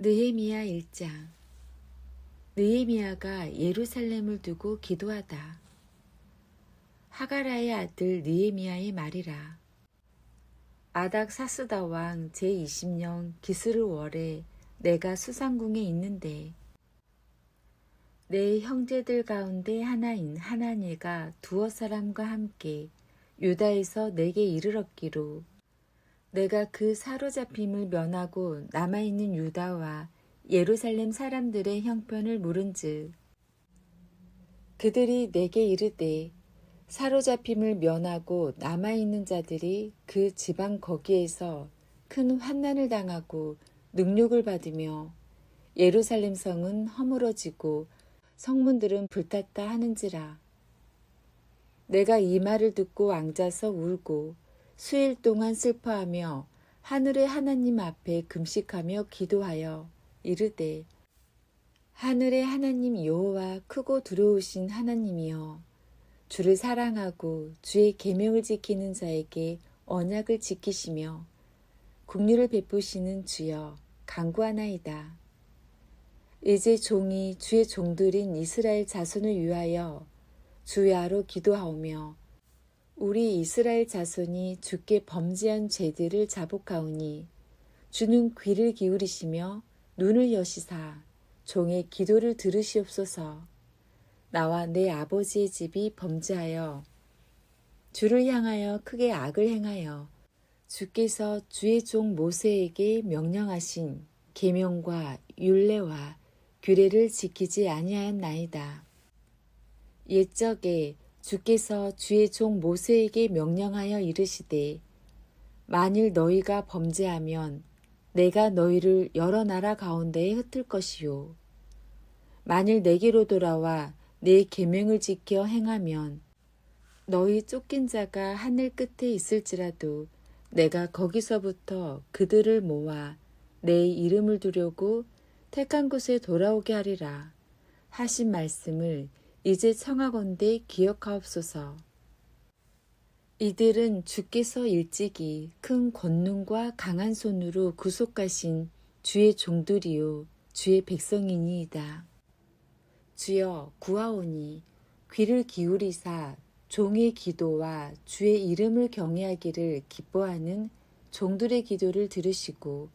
느헤미야 1장 느헤미야가 예루살렘을 두고 기도하다. 하가라의 아들 느헤미야의 말이라. 아닥 사스다 왕 제20년 기스르 월에 내가 수상궁에 있는데 내 형제들 가운데 하나인 하나니가 두어 사람과 함께 유다에서 내게 이르렀기로 내가 그 사로잡힘을 면하고 남아있는 유다와 예루살렘 사람들의 형편을 물은즉 그들이 내게 이르되 사로잡힘을 면하고 남아있는 자들이 그 지방 거기에서 큰 환난을 당하고 능욕을 받으며 예루살렘 성은 허물어지고 성문들은 불탔다 하는지라. 내가 이 말을 듣고 앉아서 울고 수일 동안 슬퍼하며 하늘의 하나님 앞에 금식하며 기도하여 이르되 하늘의 하나님 여호와 크고 두려우신 하나님이여 주를 사랑하고 주의 계명을 지키는 자에게 언약을 지키시며 국류를 베푸시는 주여 간구하나이다. 이제 종이 주의 종들인 이스라엘 자손을 위하여 주야로 기도하오며 우리 이스라엘 자손이 주께 범죄한 죄들을 자복하오니 주는 귀를 기울이시며 눈을 여시사 종의 기도를 들으시옵소서 나와 내 아버지의 집이 범죄하여 주를 향하여 크게 악을 행하여 주께서 주의 종 모세에게 명령하신 계명과 율례와 규례를 지키지 아니하였나이다. 옛적에 주께서 주의 종 모세에게 명령하여 이르시되 만일 너희가 범죄하면 내가 너희를 여러 나라 가운데에 흩을 것이요. 만일 내게로 돌아와 내 계명을 지켜 행하면 너희 쫓긴 자가 하늘 끝에 있을지라도 내가 거기서부터 그들을 모아 내 이름을 두려고 택한 곳에 돌아오게 하리라 하신 말씀을 이제 청하건대 기억하옵소서. 이들은 주께서 일찍이 큰 권능과 강한 손으로 구속하신 주의 종들이요 주의 백성이니이다. 주여 구하오니 귀를 기울이사 종의 기도와 주의 이름을 경외하기를 기뻐하는 종들의 기도를 들으시고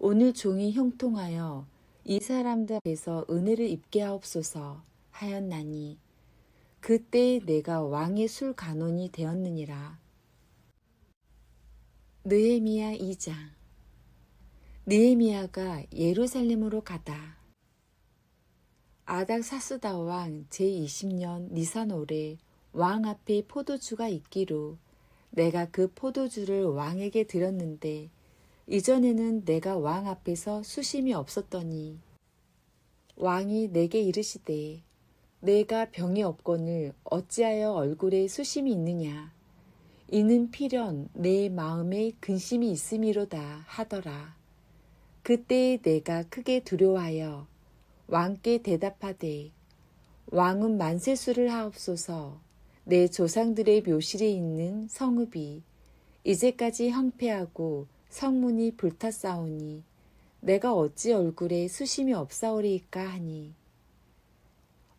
오늘 종이 형통하여 이 사람들 앞에서 은혜를 입게 하옵소서 하였나니 그때에 내가 왕의 술 간원이 되었느니라. 느헤미야 2장 느헤미야가 예루살렘으로 가다. 아닥 사스다 왕 제20년 니산올에 왕 앞에 포도주가 있기로 내가 그 포도주를 왕에게 드렸는데 이전에는 내가 왕 앞에서 수심이 없었더니 왕이 내게 이르시되 내가 병이 없거늘 어찌하여 얼굴에 수심이 있느냐? 이는 필연 내 마음에 근심이 있음이로다 하더라. 그때에 내가 크게 두려워하여 왕께 대답하되 왕은 만세수를 하옵소서. 내 조상들의 묘실에 있는 성읍이 이제까지 황폐하고 성문이 불탔사오니 내가 어찌 얼굴에 수심이 없사오리이까 하니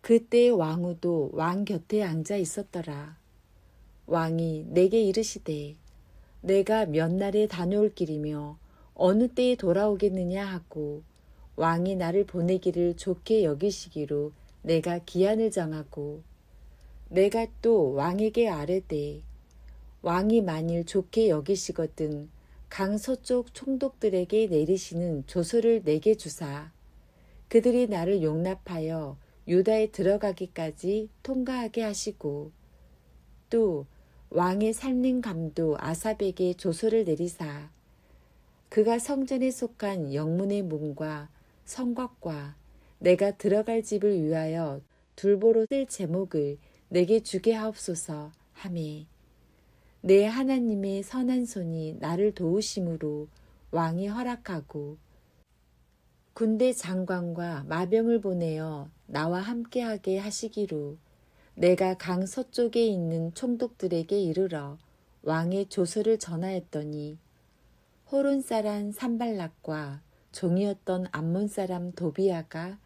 그때 왕후도 왕 곁에 앉아 있었더라. 왕이 내게 이르시되 내가 몇 날에 다녀올 길이며 어느 때에 돌아오겠느냐 하고 왕이 나를 보내기를 좋게 여기시기로 내가 기한을 정하고 내가 또 왕에게 아뢰되 왕이 만일 좋게 여기시거든 강 서쪽 총독들에게 내리시는 조서를 내게 주사 그들이 나를 용납하여 유다에 들어가기까지 통과하게 하시고 또 왕의 살림 감도 아삽에게 조서를 내리사 그가 성전에 속한 영문의 문과 성곽과 내가 들어갈 집을 위하여 둘보로 쓸 제목을 내게 주게 하옵소서. 하매. 내 하나님의 선한 손이 나를 도우심으로 왕이 허락하고 군대 장관과 마병을 보내어 나와 함께하게 하시기로 내가 강 서쪽에 있는 총독들에게 이르러 왕의 조서를 전하였더니 호론 사람 산발락과 종이었던 암몬 사람 도비아가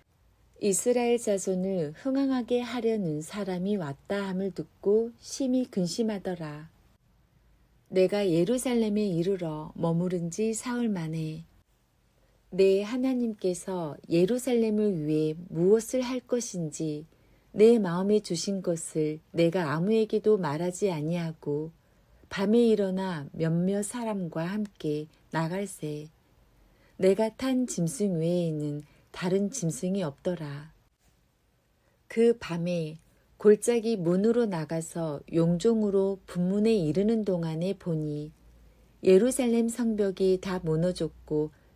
이스라엘 자손을 흥황하게 하려는 사람이 왔다 함을 듣고 심히 근심하더라. 내가 예루살렘에 이르러 머무른 지 사흘 만에 내 하나님께서 예루살렘을 위해 무엇을 할 것인지 내 마음에 주신 것을 내가 아무에게도 말하지 아니하고 밤에 일어나 몇몇 사람과 함께 나갈새 내가 탄 짐승 외에는 다른 짐승이 없더라. 그 밤에 골짜기 문으로 나가서 용종으로 분문에 이르는 동안에 보니 예루살렘 성벽이 다 무너졌고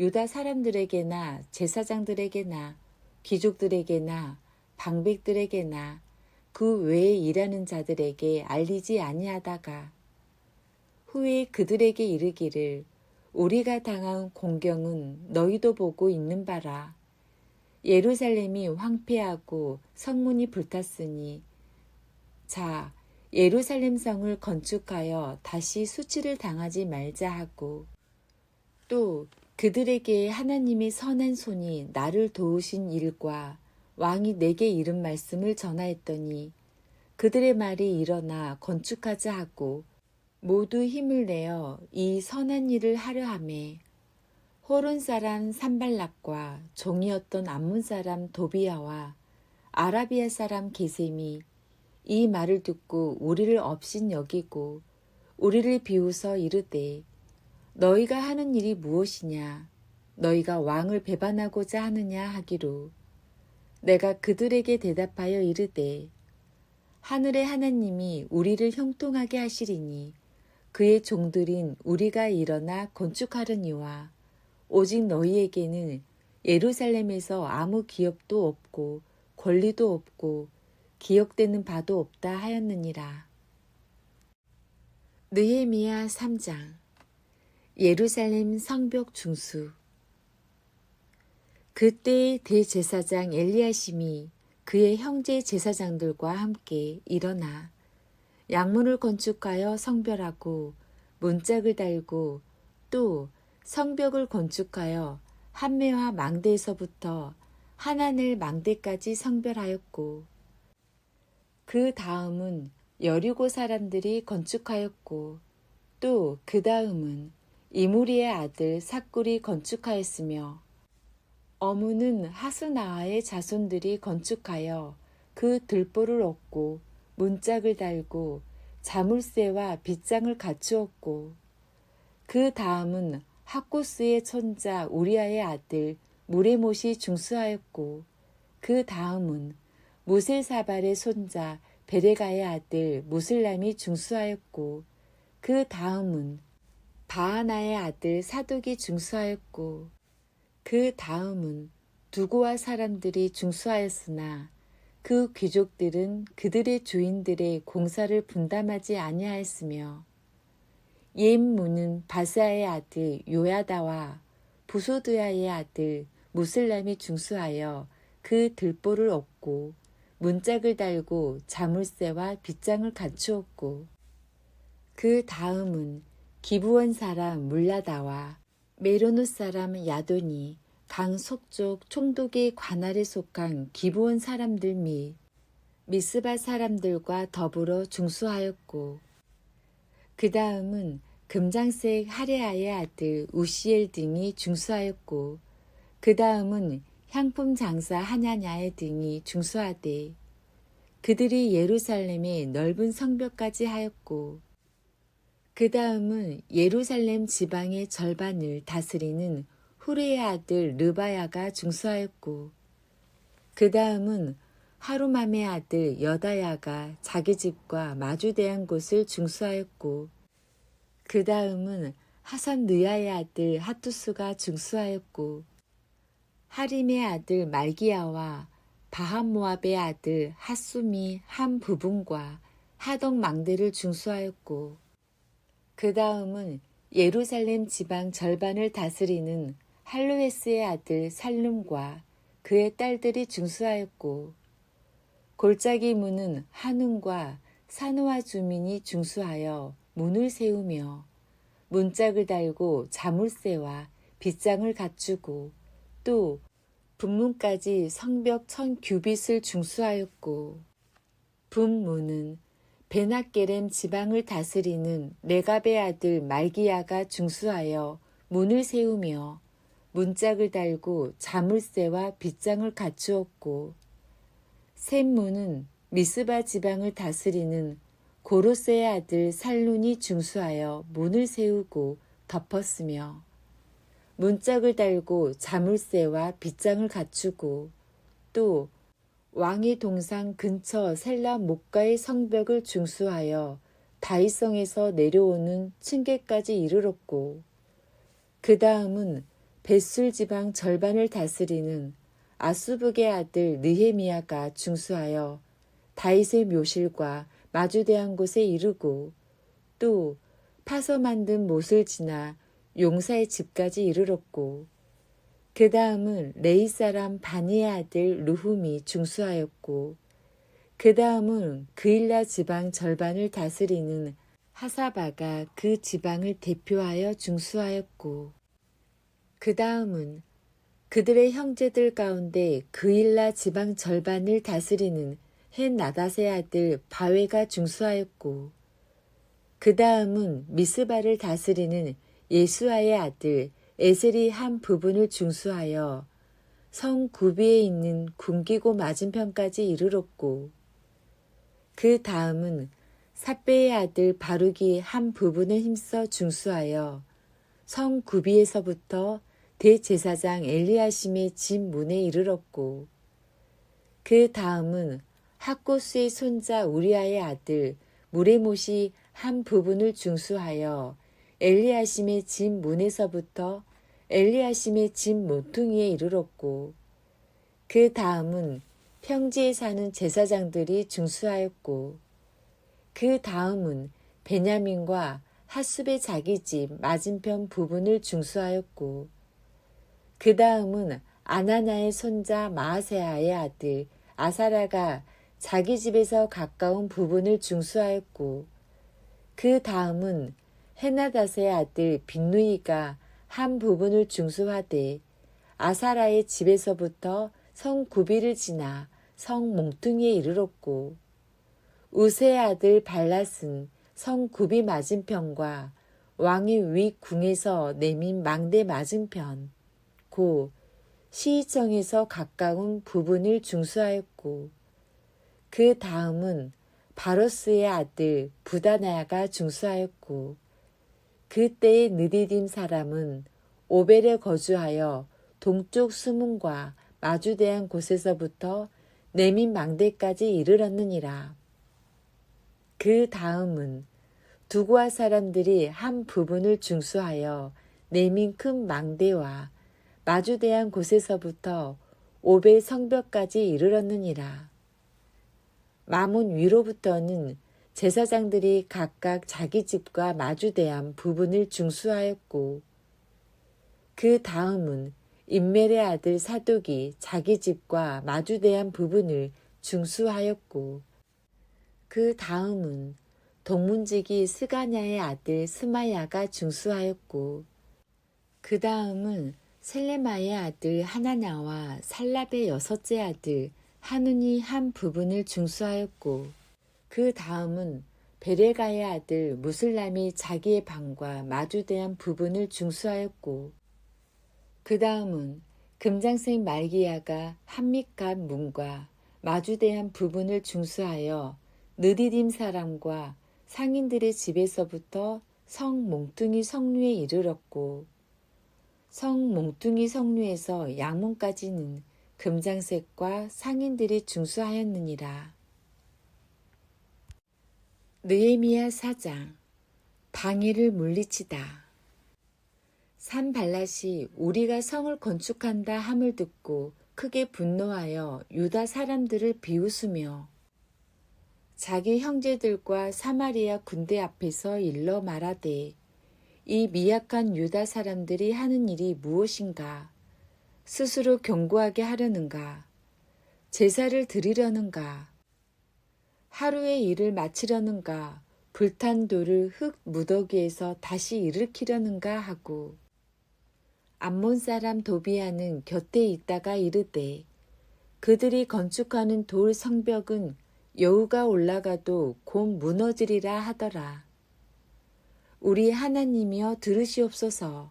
유다 사람들에게나 제사장들에게나 귀족들에게나 방백들에게나 그 외에 일하는 자들에게 알리지 아니하다가 후에 그들에게 이르기를 우리가 당한 공경은 너희도 보고 있는 바라. 예루살렘이 황폐하고 성문이 불탔으니 자 예루살렘 성을 건축하여 다시 수치를 당하지 말자 하고 또 그들에게 하나님의 선한 손이 나를 도우신 일과 왕이 내게 이른 말씀을 전하였더니 그들의 말이 일어나 건축하자 하고 모두 힘을 내어 이 선한 일을 하려 함에 호론 사람 산발락과 종이었던 암문 사람 도비아와 아라비아 사람 게셈이 이 말을 듣고 우리를 업신 여기고 우리를 비웃어 이르되 너희가 하는 일이 무엇이냐? 너희가 왕을 배반하고자 하느냐 하기로. 내가 그들에게 대답하여 이르되 하늘의 하나님이 우리를 형통하게 하시리니 그의 종들인 우리가 일어나 건축하려니와 오직 너희에게는 예루살렘에서 아무 기업도 없고 권리도 없고 기억되는 바도 없다 하였느니라. 느헤미야 3장 예루살렘 성벽 중수. 그때 대제사장 엘리야심이 그의 형제 제사장들과 함께 일어나 양문을 건축하여 성별하고 문짝을 달고 또 성벽을 건축하여 한매와 망대에서부터 하나넬 망대까지 성별하였고 그 다음은 여리고 사람들이 건축하였고 또 그 다음은 이무리의 아들 사꿀이 건축하였으며 어무는 하스나아의 자손들이 건축하여 그 들보를 얻고 문짝을 달고 자물쇠와 빗장을 갖추었고 그 다음은 하코스의 천자 우리아의 아들 무레못이 중수하였고 그 다음은 무셀사발의 손자 베레가의 아들 무슬람이 중수하였고 그 다음은 바하나의 아들 사독이 중수하였고 그 다음은 두고와 사람들이 중수하였으나 그 귀족들은 그들의 주인들의 공사를 분담하지 아니하였으며 옛문은 바사의 아들 요야다와 부소드야의 아들 무슬람이 중수하여 그 들보를 얻고 문짝을 달고 자물쇠와 빗장을 갖추었고 그 다음은 기부원 사람 물라다와 메로노 사람 야돈이 강 속쪽 총독의 관할에 속한 기부원 사람들 및 미스바 사람들과 더불어 중수하였고 그 다음은 금장색 하레아의 아들 우시엘 등이 중수하였고 그 다음은 향품 장사 하냐냐의 등이 중수하되 그들이 예루살렘의 넓은 성벽까지 하였고 그 다음은 예루살렘 지방의 절반을 다스리는 후레의 아들 르바야가 중수하였고 그 다음은 하루맘의 아들 여다야가 자기 집과 마주대한 곳을 중수하였고 그 다음은 하선 느야의 아들 하투스가 중수하였고 하림의 아들 말기야와 바함모압의 아들 하숨이 한 부분과 하덕 망대를 중수하였고 그 다음은 예루살렘 지방 절반을 다스리는 할로에스의 아들 살룸과 그의 딸들이 중수하였고 골짜기 문은 한운과 산호와 주민이 중수하여 문을 세우며 문짝을 달고 자물쇠와 빗장을 갖추고 또 분문까지 성벽 천 규빗을 중수하였고 분문은 베나게렘 지방을 다스리는 레갑의 아들 말기야가 중수하여 문을 세우며 문짝을 달고 자물쇠와 빗장을 갖추었고 샘문은 미스바 지방을 다스리는 고로세의 아들 살룬이 중수하여 문을 세우고 덮었으며 문짝을 달고 자물쇠와 빗장을 갖추고 또 왕의 동상 근처 셀라 목가의 성벽을 중수하여 다이성에서 내려오는 층계까지 이르렀고 그 다음은 벳술 지방 절반을 다스리는 아수북의 아들 느헤미야가 중수하여 다윗의 묘실과 마주대한 곳에 이르고 또 파서 만든 못을 지나 용사의 집까지 이르렀고 그 다음은 레이 사람 바니의 아들 루훔이 중수하였고 그 다음은 그일라 지방 절반을 다스리는 하사바가 그 지방을 대표하여 중수하였고 그 다음은 그들의 형제들 가운데 그일라 지방 절반을 다스리는 헨 나닷의 아들 바웨가 중수하였고 그 다음은 미스바를 다스리는 예수아의 아들 에셀이 한 부분을 중수하여 성 구비에 있는 군기고 맞은편까지 이르렀고 그 다음은 삿배의 아들 바룩이 한 부분을 힘써 중수하여 성 구비에서부터 대제사장 엘리야심의 집 문에 이르렀고 그 다음은 학고스의 손자 우리아의 아들 무레못이 한 부분을 중수하여 엘리야심의 집 문에서부터 엘리야심의 집 모퉁이에 이르렀고 그 다음은 평지에 사는 제사장들이 중수하였고 그 다음은 베냐민과 하숲의 자기 집 맞은편 부분을 중수하였고 그 다음은 아나나의 손자 마아세아의 아들 아사라가 자기 집에서 가까운 부분을 중수하였고 그 다음은 헤나닷의 아들 빅누이가 한 부분을 중수하되 아사라의 집에서부터 성 구비를 지나 성 몽퉁이에 이르렀고 우세의 아들 발랏은 성 구비 맞은편과 왕의 위 궁에서 내민 망대 맞은편 고 시의청에서 가까운 부분을 중수하였고 그 다음은 바로스의 아들 부다나야가 중수하였고 그때의 느디딤 사람은 오벨에 거주하여 동쪽 수문과 마주대한 곳에서부터 내민 망대까지 이르렀느니라. 그 다음은 두고아 사람들이 한 부분을 중수하여 내민 큰 망대와 마주대한 곳에서부터 오벨 성벽까지 이르렀느니라. 마문 위로부터는 제사장들이 각각 자기 집과 마주대한 부분을 중수하였고 그 다음은 인멜의 아들 사독이 자기 집과 마주대한 부분을 중수하였고 그 다음은 동문지기 스가냐의 아들 스마야가 중수하였고 그 다음은 셀레마의 아들 하나냐와 살랍의 여섯째 아들 하눈이 한 부분을 중수하였고 그 다음은 베레가의 아들 무슬람이 자기의 방과 마주대한 부분을 중수하였고 그 다음은 금장색 말기야가 한밑간 문과 마주대한 부분을 중수하여 느디딤 사람과 상인들의 집에서부터 성 몽뚱이 성류에 이르렀고 성 몽뚱이 성류에서 양문까지는 금장색과 상인들이 중수하였느니라. 느에미야 사장 방해를 물리치다. 산발랏이 우리가 성을 건축한다 함을 듣고 크게 분노하여 유다 사람들을 비웃으며 자기 형제들과 사마리아 군대 앞에서 일러 말하되 이 미약한 유다 사람들이 하는 일이 무엇인가? 스스로 견고하게 하려는가? 제사를 드리려는가? 하루의 일을 마치려는가? 불탄 돌을 흙 무더기에서 다시 일으키려는가 하고 암몬 사람 도비아는 곁에 있다가 이르되 그들이 건축하는 돌 성벽은 여우가 올라가도 곧 무너지리라 하더라. 우리 하나님이여 들으시옵소서.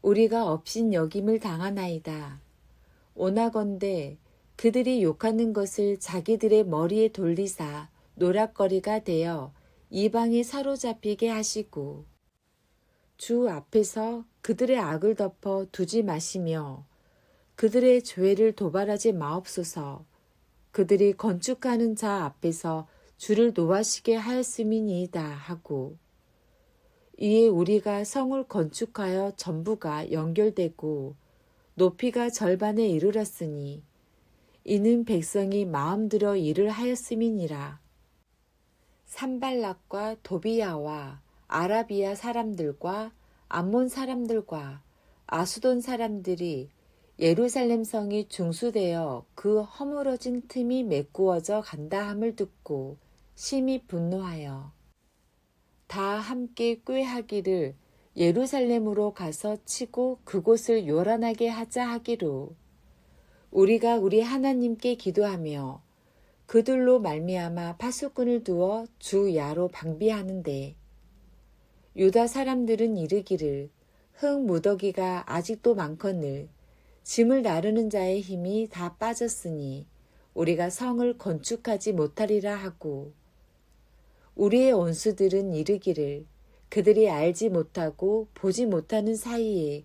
우리가 업신 여김을 당하나이다. 오나건대 그들이 욕하는 것을 자기들의 머리에 돌리사 노락거리가 되어 이방에 사로잡히게 하시고 주 앞에서 그들의 악을 덮어 두지 마시며 그들의 죄를 도발하지 마옵소서. 그들이 건축하는 자 앞에서 주를 노하시게 하였음이니이다 하고 이에 우리가 성을 건축하여 전부가 연결되고 높이가 절반에 이르렀으니 이는 백성이 마음들어 일을 하였음이니라. 산발락과 도비야와 아라비아 사람들과 암몬 사람들과 아수돈 사람들이 예루살렘 성이 중수되어 그 허물어진 틈이 메꾸어져 간다 함을 듣고 심히 분노하여 다 함께 꾀하기를 예루살렘으로 가서 치고 그곳을 요란하게 하자 하기로 우리가 우리 하나님께 기도하며 그들로 말미암아 파수꾼을 두어 주 야로 방비하는데 유다 사람들은 이르기를 흙 무더기가 아직도 많거늘 짐을 나르는 자의 힘이 다 빠졌으니 우리가 성을 건축하지 못하리라 하고 우리의 원수들은 이르기를 그들이 알지 못하고 보지 못하는 사이에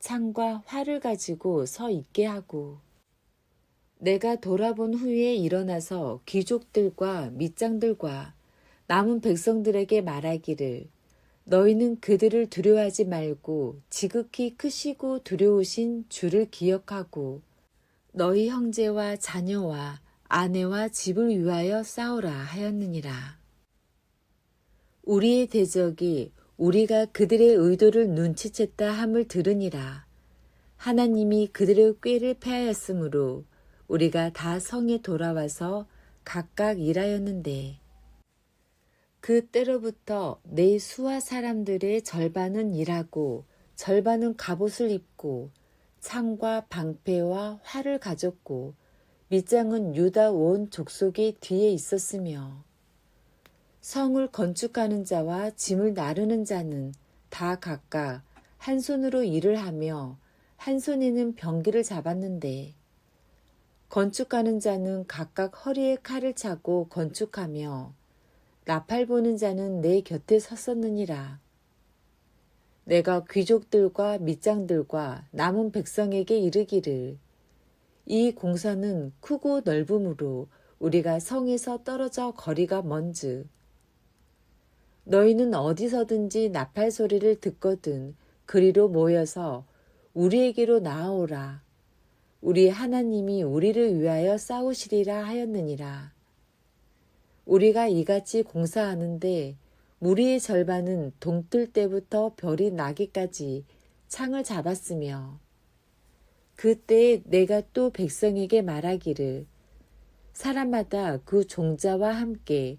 창과 활을 가지고 서 있게 하고 내가 돌아본 후에 일어나서 귀족들과 밑장들과 남은 백성들에게 말하기를 너희는 그들을 두려워하지 말고 지극히 크시고 두려우신 주를 기억하고 너희 형제와 자녀와 아내와 집을 위하여 싸우라 하였느니라. 우리의 대적이 우리가 그들의 의도를 눈치챘다 함을 들으니라. 하나님이 그들의 꾀를 패하였으므로 우리가 다 성에 돌아와서 각각 일하였는데 그 때로부터 내 수하 사람들의 절반은 일하고 절반은 갑옷을 입고 창과 방패와 활을 가졌고 밑장은 유다 온 족속이 뒤에 있었으며 성을 건축하는 자와 짐을 나르는 자는 다 각각 한 손으로 일을 하며 한 손에는 병기를 잡았는데 건축하는 자는 각각 허리에 칼을 차고 건축하며 나팔 보는 자는 내 곁에 섰었느니라. 내가 귀족들과 밑장들과 남은 백성에게 이르기를 이 공사는 크고 넓음으로 우리가 성에서 떨어져 거리가 먼즉 너희는 어디서든지 나팔 소리를 듣거든 그리로 모여서 우리에게로 나아오라. 우리 하나님이 우리를 위하여 싸우시리라 하였느니라. 우리가 이같이 공사하는데 무리의 절반은 동뜰 때부터 별이 나기까지 창을 잡았으며 그때 내가 또 백성에게 말하기를 사람마다 그 종자와 함께